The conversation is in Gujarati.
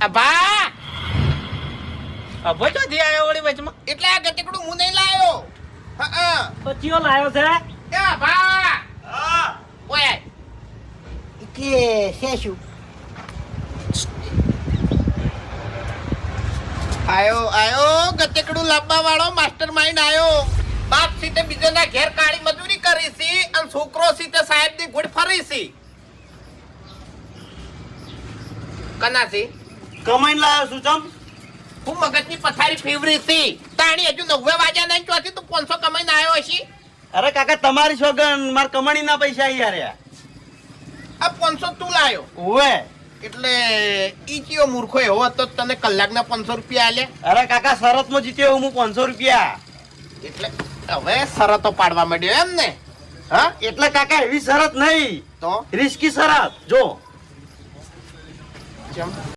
અભા! અભો ચોથી આવ્યો વળી વચમાં. એટલે આ ગટેકડું હું નહીં લાયો. હા હા. તો છે? એ અભા! ઓય. કે છે આયો આયો ગટેકડું લાંબા વાળો માસ્ટર માઇન્ડ આયો. બાપ સીતે બીજાના ઘેર કાળી મજૂરી કરી છે અને છોકરો સીતે સાહેબની ઘોડ ફરી છે. કના કમાઈને લાવ્યો છું ચમ. હું મગજની પથારી ફેવરી હતી. તાણી હજુ નવ્વે વાગ્યા નહીં ચોથી તું પાંચસો કમાઈને આવ્યો હશી? અરે કાકા તમારી સોગન માર કમાણીના પૈસા યાર આ પાંચસો તું લાયો. ઓવે એટલે ઈ કયો મૂર્ખો એવો હતો તો તને કલાકના પાંચસો રૂપિયા આલે અરે કાકા શરતમાં જીત્યો હું પાંચસો રૂપિયા. એટલે હવે શરતો પાડવા માંડ્યો એમ ને? હા? એટલે કાકા એવી શરત નહીં. તો? રિસ્કી શરત જો. ચમ.